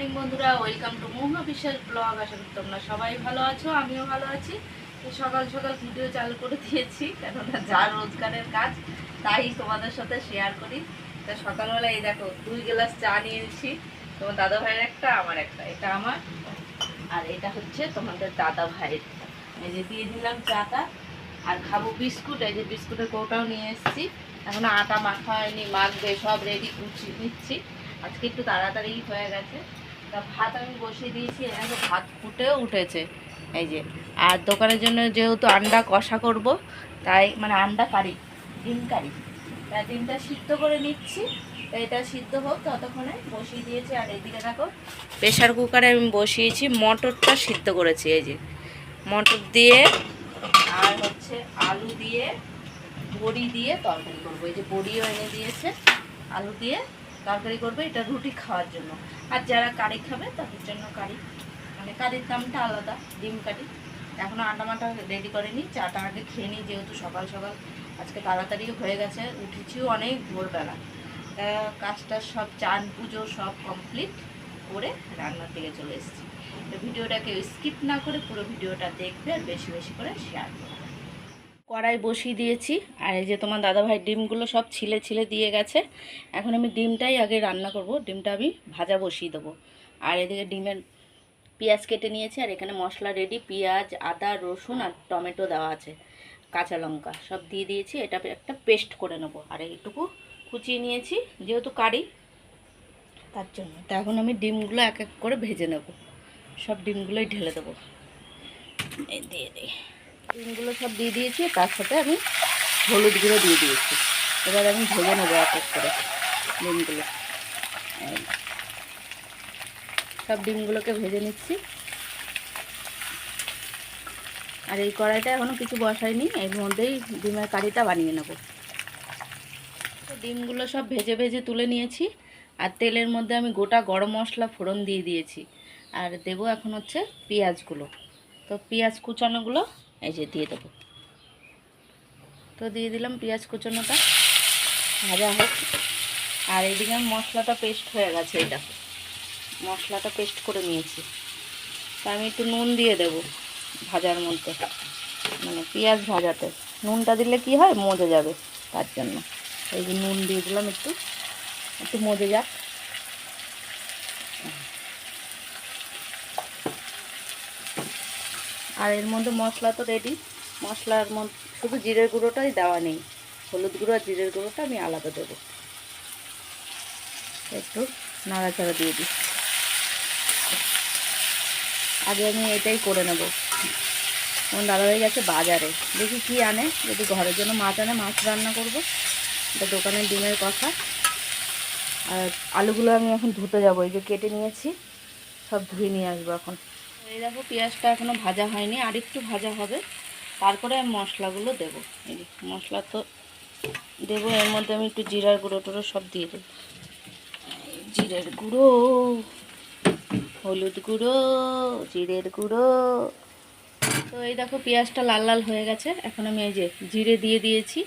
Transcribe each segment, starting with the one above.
Morning বন্ধুরা। Welcome to Mohan official blog আশা করি তোমরা সবাই ভালো আছো, আমিও ভালো আছি। সকাল সকাল ভিডিও চালু করে দিয়েছি, কেননা যা রোজগারের কাজ, তাই তোমাদের সাথে শেয়ার করি। তা সকালবেলা এই দেখো, দুই গ্লাস চা নিয়েছি। তোমার দাদা ভাইয়ের একটা, আমার একটা, এটা আমার। আর এটা হচ্ছে তোমাদের দাদা ভাইয়ের এই যে দিয়ে দিলাম চাটা, আর খাব বিস্কুট। এই যে বিস্কুটের কৌটাও নিয়ে এসেছি। এখন আটা মাখা হয়নি, মাখবে, সব রেডি কুচি নিচ্ছি। আজকে একটু তাড়াতাড়ি হয়ে গেছে। তা ভাত আমি বসিয়ে দিয়েছি, এখানে ভাত ফুটেও উঠেছে। এই যে, আর দোকানের জন্য যেহেতু আন্ডা কষা করব, তাই মানে আন্ডা কারি, ডিম কারি। তাই ডিমটা সিদ্ধ করে নিচ্ছি এটা সিদ্ধ হোক, ততক্ষণে বসিয়ে দিয়েছি। আর এদিকে দেখো প্রেশার কুকারে আমি বসিয়েছি, মটরটা সিদ্ধ করেছি, এই যে। মটর দিয়ে, আর হচ্ছে আলু দিয়ে, বড়ি দিয়ে তরকারি করব। এই যে বড়িও এনে দিয়েছে, আলু দিয়ে তরকারি করবে, এটা রুটি খাওয়ার জন্য। আর যারা কারি খাবে, তাদের জন্য কারি। মানে কারির দামটা আলাদা, ডিম কারি। এখনও আটা মাটা রেডি করেনি, চাটা আগে খেয়ে নিই, যেহেতু সকাল সকাল। আজকে তাড়াতাড়ি হয়ে গেছে উঠেছিও অনেক ভোরবেলা। কাজটা সব, চান পুজো সব কমপ্লিট করে রান্নার দিকে চলে এসেছি। ভিডিওটাকে স্কিপ না করে পুরো ভিডিওটা দেখবে আর বেশি বেশি করে শেয়ার করবে কড়াই বসিয়ে দিয়েছি। আর এই যে তোমার দাদাভাই ডিমগুলো সব ছিলে ছিলে দিয়ে গেছে। এখন আমি ডিমটাই আগে রান্না করব। ডিমটা আমি ভাজা বসিয়ে দেবো। আর এদিকে ডিমের পেঁয়াজ কেটে নিয়েছি। আর এখানে মশলা রেডি পেঁয়াজ, আদা, রসুন আর টমেটো দেওয়া আছে। কাঁচা লঙ্কা সব দিয়ে দিয়েছি। এটা একটা পেস্ট করে নেব। আর এইটুকু কুচিয়ে নিয়েছি। যেহেতু কারি, তার জন্য। তা এখন আমি ডিমগুলো এক এক করে ভেজে নেব। সব ডিমগুলোই ঢেলে দেবো। দিয়ে দিই। ডিমগুলো সব দিয়ে দিয়েছি, তার সাথে আমি হলুদ গুঁড়ো দিয়ে দিয়েছি। এবার আমি ভেজে নেব এক এক করে ডিমগুলো। সব ডিমগুলোকে ভেজে নিচ্ছি। আর এই কড়াইটা এখনও কিছু বসাইনি, এর মধ্যেই ডিমের কারিটা বানিয়ে নেব। ডিমগুলো সব ভেজে ভেজে তুলে নিয়েছি, আর তেলের মধ্যে আমি গোটা গরম মশলা ফোড়ন দিয়ে দিয়েছি। আর দেবো এখন হচ্ছে পেঁয়াজগুলো। তো পেঁয়াজ কুচানোগুলো এই যে দিয়ে দেবো। তো দিয়ে দিলাম পেঁয়াজ কুচানোটা। ভাজা হোক। আর এইদিকে মশলাটা পেস্ট হয়ে গেছে এই দেখো মশলাটা পেস্ট করে নিয়েছি। তা আমি একটু নুন দিয়ে দেব ভাজার মধ্যে। মানে পেঁয়াজ ভাজাতে। নুনটা দিলে কি হয়? মজে যাবে তার জন্য। এই যে নুন দিয়ে দিলাম একটু। একটু মজে যাক। আর এর মধ্যে মশলা তো রেডি মশলার মধ্যে শুধু জিরের গুঁড়োটাই দেওয়া নেই। হলুদ গুঁড়ো আর জিরের গুঁড়োটা আমি আলাদা দেবো। একটু নাড়াচাড়া দিয়ে দিই। আগে আমি এটাই করে নেব। আমার হয়ে গেছে বাজারে। দেখি কি আনে। যদি ঘরের জন্য মাছ আনে, মাছ রান্না করব। এটা দোকানের ডিমের কথা। আর আলুগুলো আমি এখন ধুতে যাব। এই যে কেটে নিয়েছি, সব ধুয়ে নিয়ে আসব এখন। এই দেখো পেঁয়াজটা এখনও ভাজা হয়নি, আর একটু ভাজা হবে। তারপরে আমি মশলাগুলো দেবো। এই মশলা তো দেবো, এর মধ্যে আমি একটু জিরার গুঁড়ো টুড়ো সব দিয়ে দেবো। জিরের গুঁড়ো, হলুদ গুঁড়ো, জিরের গুঁড়ো। তো এই দেখো পেঁয়াজটা লাল লাল হয়ে গেছে। এখন আমি এই যে জিরে দিয়ে দিয়েছি,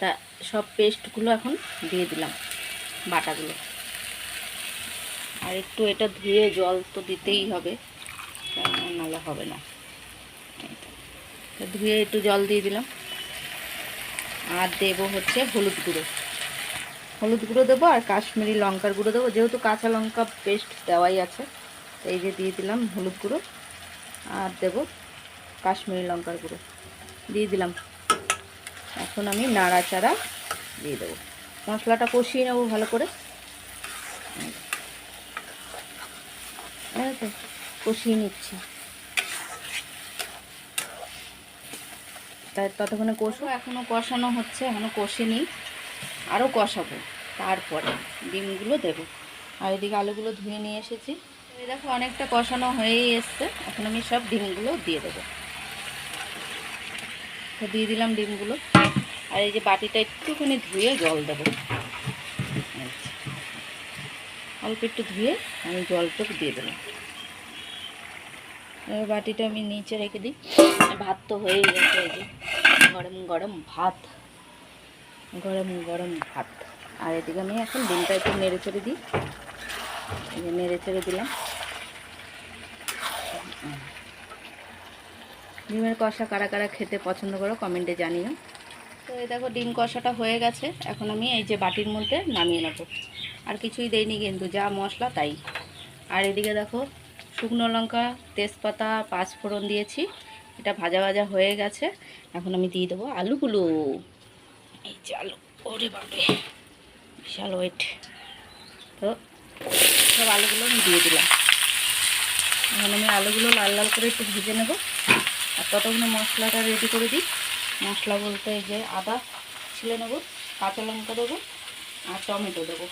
তা সব পেস্টগুলো এখন দিয়ে দিলাম বাটাগুলো। আর একটু এটা ধুয়ে জল তো দিতেই হবে। নাহলে হবে না। ধুয়ে একটু জল দিয়ে দিলাম। আর দেবো হচ্ছে হলুদ গুঁড়ো। হলুদ গুঁড়ো দেবো আর কাশ্মীরি লঙ্কার গুঁড়ো দেবো। যেহেতু কাঁচা লঙ্কা পেস্ট দেওয়াই আছে এই যে দিয়ে দিলাম হলুদ গুঁড়ো। আর দেবো কাশ্মীরি লঙ্কার গুঁড়ো। দিয়ে দিলাম। এখন আমি নাড়াচাড়া দিয়ে দেবো। মশলাটা কষিয়ে নেব ভালো করে। কষিয়ে নিচ্ছি। তাই ততক্ষণে কষো এখনও কষানো হচ্ছে এখনও কষিনি। আরও কষাবো, তারপরে ডিমগুলো দেবো। আর এদিকে আলুগুলো ধুয়ে নিয়ে এসেছি। দেখো, অনেকটা কষানো হয়েই এসছে। এখন আমি সব ডিমগুলো দিয়ে দেবো। তো দিয়ে দিলাম ডিমগুলো। আর এই যে বাটিটা একটুখানি ধুয়ে জল দেবো। অল্প একটু ধুয়ে আমি জলটুকু দিয়ে দিলাম এবার বাটিটা আমি নিচে রেখে দিই। ভাত তো হয়েই গেছে এই যে। গরম গরম ভাত। গরম গরম ভাত। আর এদিকে আমি এখন ডিমটা একটু নেড়ে চেড়ে দিই। নেড়ে চেড়ে দিলাম। ডিমের কষা কারা কারা খেতে পছন্দ করো কমেন্টে জানিও। তো এই দেখো ডিম কষাটা হয়ে গেছে। এখন আমি এই যে বাটির মধ্যে নামিয়ে নেব। আর কিছুই দেইনি কিন্তু, যা মশলা তাই। আর এদিকে দেখো শুকনো লঙ্কা, তেজপাতা, পাঁচফোড়ন দিয়েছি। এটা ভাজা ভাজা হয়ে গেছে। এখন আমি দিয়ে দেবো আলুগুলো এই যে আলু, ওরে বাপরে, বিশাল ওয়েট তো সব আলুগুলো আমি দিয়ে দিলাম। এখন আমি আলুগুলো লাল লাল করে একটু ভেজে নেব। আর ততক্ষণে মশলাটা রেডি করে দিই। মশলা বলতে যে আদা ছিলে নেব, কাঁচা লঙ্কা দেবো, আর টমেটো দেবো।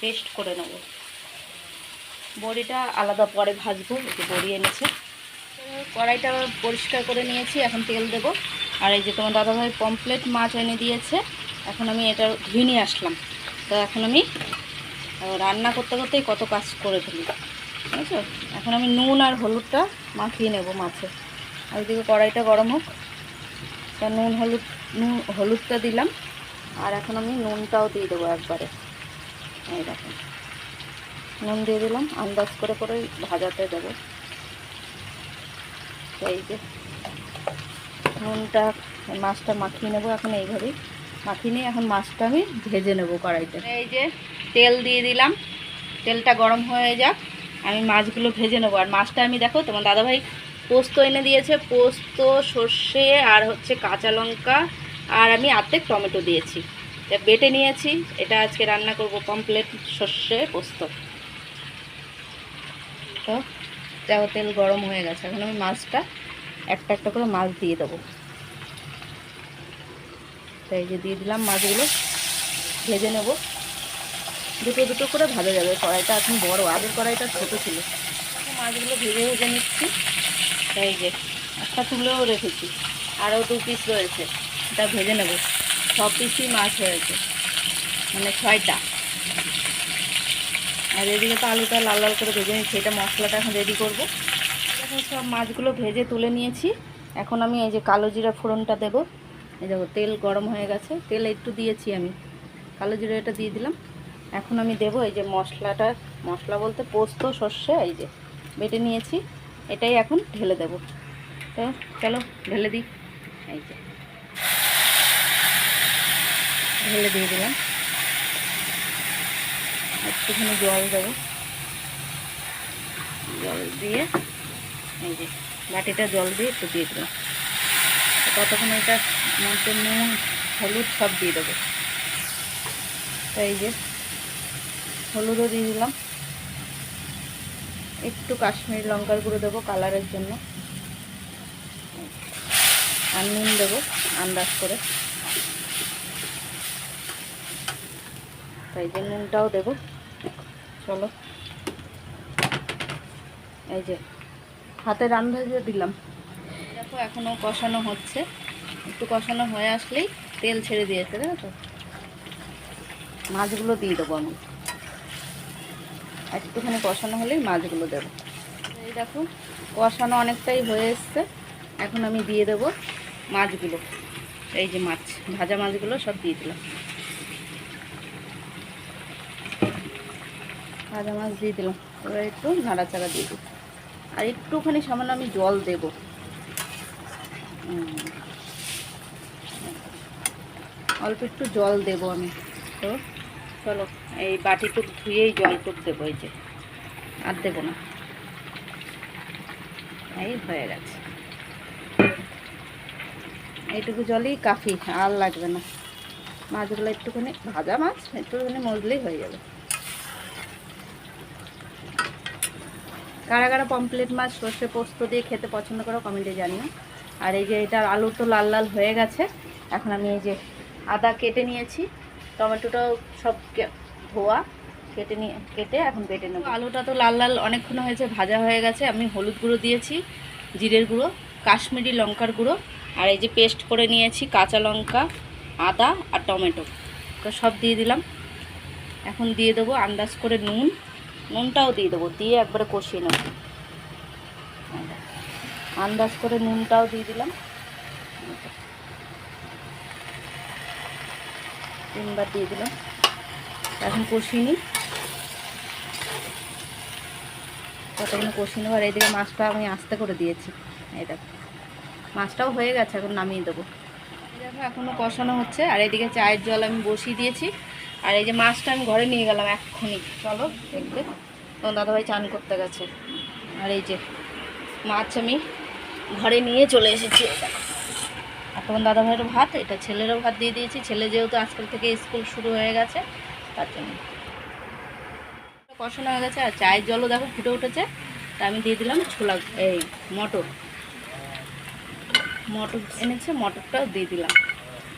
পেস্ট করে নেব। বড়িটা আলাদা পরে ভাজবো একটু বড়ি এনেছে। কড়াইটা পরিষ্কার করে নিয়েছি, এখন তেল দেবো। আর এই যে তোমার দাদাভাই পমপ্লেট মাছ এনে দিয়েছে, এখন আমি এটা ধুয়ে নিয়ে আসলাম। তো এখন আমি রান্না করতে করতেই কত কাজ করে ফেলি, বুঝেছ? এখন আমি নুন আর হলুদটা মাখিয়ে নেব মাছে। আর ওইদিকে কড়াইটা গরম হোক। তা নুন, হলুদ, নুন, হলুদটা দিলাম। আর এখন আমি নুনটাও দিয়ে দেবো একবারে। এই দেখুন নুন দিয়ে দিলাম, আন্দাজ করে করে ভাজাতে দেবো। এই যে, নুনটা, মাছটা মাখিয়ে নেব এখন এইভাবেই মাখিয়ে নিয়ে এখন মাছটা আমি ভেজে নেব কড়াইতে। এই যে, তেল দিয়ে দিলাম। তেলটা গরম হয়ে যাক, আমি মাছগুলো ভেজে নেব। আর মাছটা আমি দেখো, তোমার দাদাভাই পোস্ত এনে দিয়েছে। পোস্ত, সর্ষে আর হচ্ছে কাঁচা লঙ্কা। আর আমি আর্ধেক টমেটো দিয়েছি। এটা বেটে নিয়েছি। এটা আজকে রান্না করব কমপ্লিট সর্ষে পোস্ত। তো দেখো তেল গরম হয়ে গেছে। এখন আমি মাছটা একটা একটা করে মাছ দিয়ে দেবো। তাই যে দিয়ে দিলাম মাছগুলো, ভেজে নেব। দুটো দুটো করে ভাজা যাবে। কড়াইটা এখন বড়, আগের কড়াইটা ছোট ছিল। মাছগুলো ভেজে ভেজে নিচ্ছি। তাই যে একটা তুলেও রেখেছি। আরও দু পিস রয়েছে। এটা ভেজে নেব। ছ পিসই মাছ হয়েছে। মানে ছয়টা। আর এদিকে তো আলুটা লাল লাল করে ভেজে নিচ্ছি। এটা মশলাটা এখন রেডি করব। এখন সব মাছগুলো ভেজে তুলে নিয়েছি। এখন আমি এই যে কালো জিরা ফোড়নটা দেবো। এই দেখো, তেল গরম হয়ে গেছে। তেল একটু দিয়েছি আমি। কালো জিরা এটা দিয়ে দিলাম। এখন আমি দেবো এই যে মশলাটা। মশলা বলতে পোস্ত, সর্ষে, এই যে বেটে নিয়েছি। এটাই এখন ঢেলে দেব। তো চলো, ঢেলে দিই। এই যে। ঢেলে দিয়ে দিলাম। একটুখানি জল দেবো। জল দিয়ে এই যে বাটিটা জল দিয়ে একটু দিয়ে তো ততক্ষণ এটা মধ্যে নুন, হলুদ সব দিয়ে দেবো। তো এই যে হলুদও দিয়ে দিলাম। একটু কাশ্মীরি লঙ্কার গুঁড়ো দেবো কালারের জন্য। আর নুন দেবো আন্দাজ করে। তাই যে নুনটাও দেবো। চলো। এই যে, হাতে রান্না দিয়ে দিলাম। দেখো এখনও কষানো হচ্ছে। একটু কষানো হয়ে আসলেই তেল ছেড়ে দিয়েছে তাই তো? মাছগুলো দিয়ে দেবো আমি। একটুখানি কষানো হলেই মাছগুলো দেবো। এই দেখো, কষানো অনেকটাই হয়ে এসছে। এখন আমি দিয়ে দেবো মাছগুলো। এই যে মাছ, ভাজা মাছগুলো সব দিয়ে দিলাম। ভাজা মাছ দিয়ে দিলাম। এবার একটু নাড়াচাড়া দিয়ে দিই। আর একটুখানি সামান্য আমি জল দেব। অল্প একটু জল দেব আমি। তো চলো, এই বাটিটুক ধুয়েই জলটুক দেবো এই যে। আর দেবো না। এই হয়ে গেছে। এইটুকু জলই কাফি, আর লাগবে না। মাছগুলো একটুখানি ভাজা মাছ, একটুখানি মজলেই হয়ে যাবে। কারা কারা পমপ্লেট মাছ, সর্ষে পোস্ত দিয়ে খেতে পছন্দ করো কমেন্টে জানিও। আর এই যে এটার আলু তো লাল লাল হয়ে গেছে, এখন আমি এই যে আদা কেটে নিয়েছি, টমেটোটাও সব ধোয়া, কেটে নিয়ে, কেটে এখন কেটে নেব। আলুটা তো লাল লাল অনেকক্ষণ হয়েছে, ভাজা হয়ে গেছে, আমি হলুদ গুঁড়ো দিয়েছি, জিরের গুঁড়ো, কাশ্মীরি লঙ্কার গুঁড়ো, আর এই যে পেস্ট করে নিয়েছি কাঁচা লঙ্কা, আদা আর টমেটো। তো সব দিয়ে দিলাম। এখন দিয়ে দেবো আন্দাজ করে নুন। নুনটাও দিয়ে দেবো, দিয়ে একবারে কষিয়ে নেব। আন্দাজ করে নুনটাও দিয়ে দিলাম। তিনবার দিয়ে দিলাম। এখন কষিয়ে নিই। কতক্ষণ কষি নেব। আর এইদিকে মাছটা আমি আস্তে করে দিয়েছি। এই দেখো। মাছটাও হয়ে গেছে, এখন নামিয়ে দেবো। দেখো এখনও কষানো হচ্ছে। আর এদিকে চায়ের জল আমি বসিয়ে দিয়েছি। আর এই যে মাছটা আমি ঘরে নিয়ে গেলাম এক্ষুনি। চলো দেখবে তখন দাদাভাই চান করতে গেছে। আর এই যে মাছ আমি ঘরে নিয়ে চলে এসেছি। আর তখন দাদাভাইয়েরও ভাত, এটা ছেলেরও ভাত দিয়ে দিয়েছি। ছেলে যেহেতু আজকাল থেকে স্কুল শুরু হয়ে গেছে, তার জন্য। কষানো হয়ে গেছে, আর চায়ের জলও দেখো ফুটে উঠেছে। তা আমি দিয়ে দিলাম ছোলা, এই মটর। মটর এনেছে, মটরটাও দিয়ে দিলাম।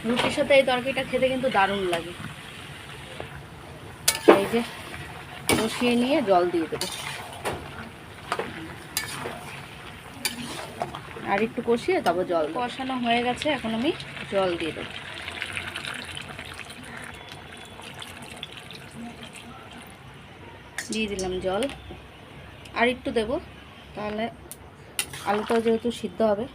রুটির সাথে এই তরকারিটা খেতে কিন্তু দারুণ লাগে। এই যে বসিয়ে নিয়ে জল দিয়ে দেবো। আর একটু কষিয়ে তারপর জল কষানো হয়ে গেছে, এখন আমি জল দিয়ে দেবো। দিয়ে দিলাম জল। আর একটু দেবো, তাহলে আলুটাও যেহেতু সিদ্ধ হবে।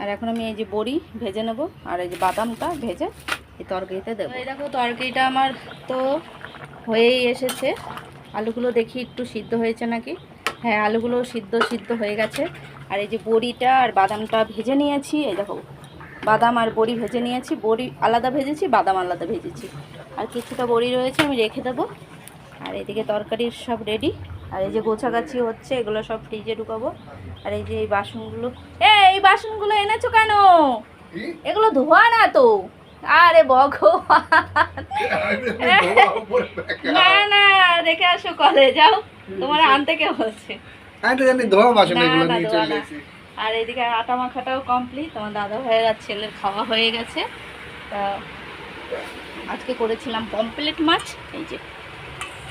আর এখন আমি এই যে বড়ি ভেজে নেব, আর এই যে বাদামটা ভেজে এই তরকারিতে দেবো। এই দেখো তরকারিটা আমার তো হয়েই এসেছে। আলুগুলো দেখি একটু সিদ্ধ হয়েছে নাকি? হ্যাঁ আলুগুলো সিদ্ধ সিদ্ধ হয়ে গেছে। আর এই যে বড়িটা আর বাদামটা ভেজে নিয়েছি এই দেখো বাদাম আর বড়ি ভেজে নিয়েছি। বড়ি আলাদা ভেজেছি বাদাম আলাদা ভেজেছি। আর কিছুটা বড়ি রয়েছে আমি রেখে দেবো। আর এদিকে তরকারির সব রেডি আর এই যে গোছাগাছি হচ্ছে এগুলো সব ফ্রিজে ঢুকাবো। আর এই যে এই বাসনগুলো এই বাসনগুলো এনেছো কেন? এগুলো ধোয়া না তো? আরে ভগবান। না না রেখে আসো কলে যাও। তোমার আনতে কে বলছে? আমি তো জানি ধোয়া বাসন এগুলো নিয়ে চলে। আর এদিকে আটা মাখাটাও কমপ্লিট তোমার দাদা ভাইয়ের আর ছেলের খাওয়া হয়ে গেছে। তা আজকে করেছিলাম পমপ্লেট মাছ এই যে।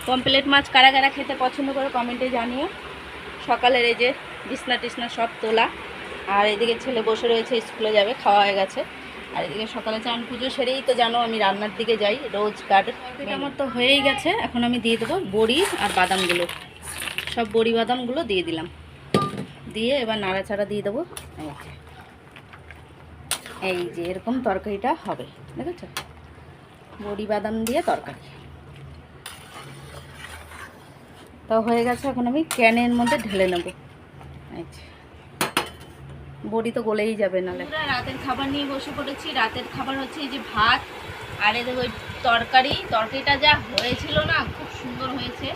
পমপ্লেট মাছ কারা কারা খেতে পছন্দ করে কমেন্টে জানিও। সকালের এই যে বিছনা টিসনা সব তোলা। আর এদিকে ছেলে বসে রয়েছে স্কুলে যাবে খাওয়া হয়ে গেছে। আর এদিকে সকালে চান পুজো সেরেই তো জানো আমি রান্নার দিকে যাই রোজ গার্ড আমার তো হয়েই গেছে, এখন আমি দিয়ে দেবো বড়ি আর বাদামগুলো। সব বড়ি বাদামগুলো দিয়ে দিলাম। দিয়ে এবার নাড়াচাড়া দিয়ে দেবো। এই যে। এরকম তরকারিটা হবে, দেখেছ? বড়ি বাদাম দিয়ে তরকারি। তো হয়ে গেছে, এখন আমি ক্যানের মধ্যে ঢেলে নেব। যে। বড়ি তো গলেই যাবে নালে। রাতের খাবার নিয়ে বসে পড়েছি। রাতের খাবার হচ্ছে এই যে ভাত আর এই দেখো ওই তরকারি। তরকারিটা যা হয়েছিল না, খুব সুন্দর হয়েছে।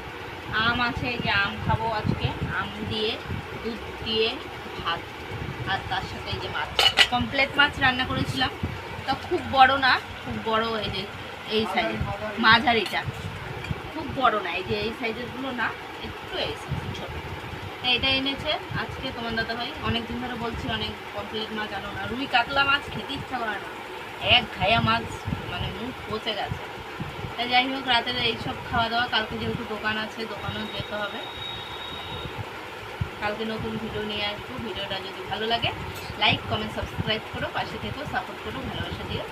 আম আছে যে আম খাব আজকে। আম দিয়ে, দুধ দিয়ে, ভাত। আর তার সাথে এই যে মাছ। কমপ্লেট মাছ রান্না করেছিলাম। তা খুব বড় না, খুব বড় এই যে, এই সাইজের মাঝারিটা। খুব বড় না, এই যে এই সাইজেরগুলো না, একটু এই ছোট তা এটা এনেছে। আজকে তোমার দাদা ভাই, অনেকদিন ধরে বলছি, অনেক কমপ্লিট মাছ আনো না। রুই কাতলা মাছ খেতে ইচ্ছা করে না। এক ঘায়া মাছ মানে মুখ পচে গেছে। তাই যাই হোক, রাতের এইসব খাওয়া দাওয়া কালকে যেহেতু দোকান আছে, দোকানেও যেতে হবে। কালকে নতুন ভিডিও নিয়ে আসব। ভিডিওটা যদি ভালো লাগে লাইক কমেন্ট সাবস্ক্রাইব করো, পাশে থেকেও সাপোর্ট করো, ভালোবাসা দিও।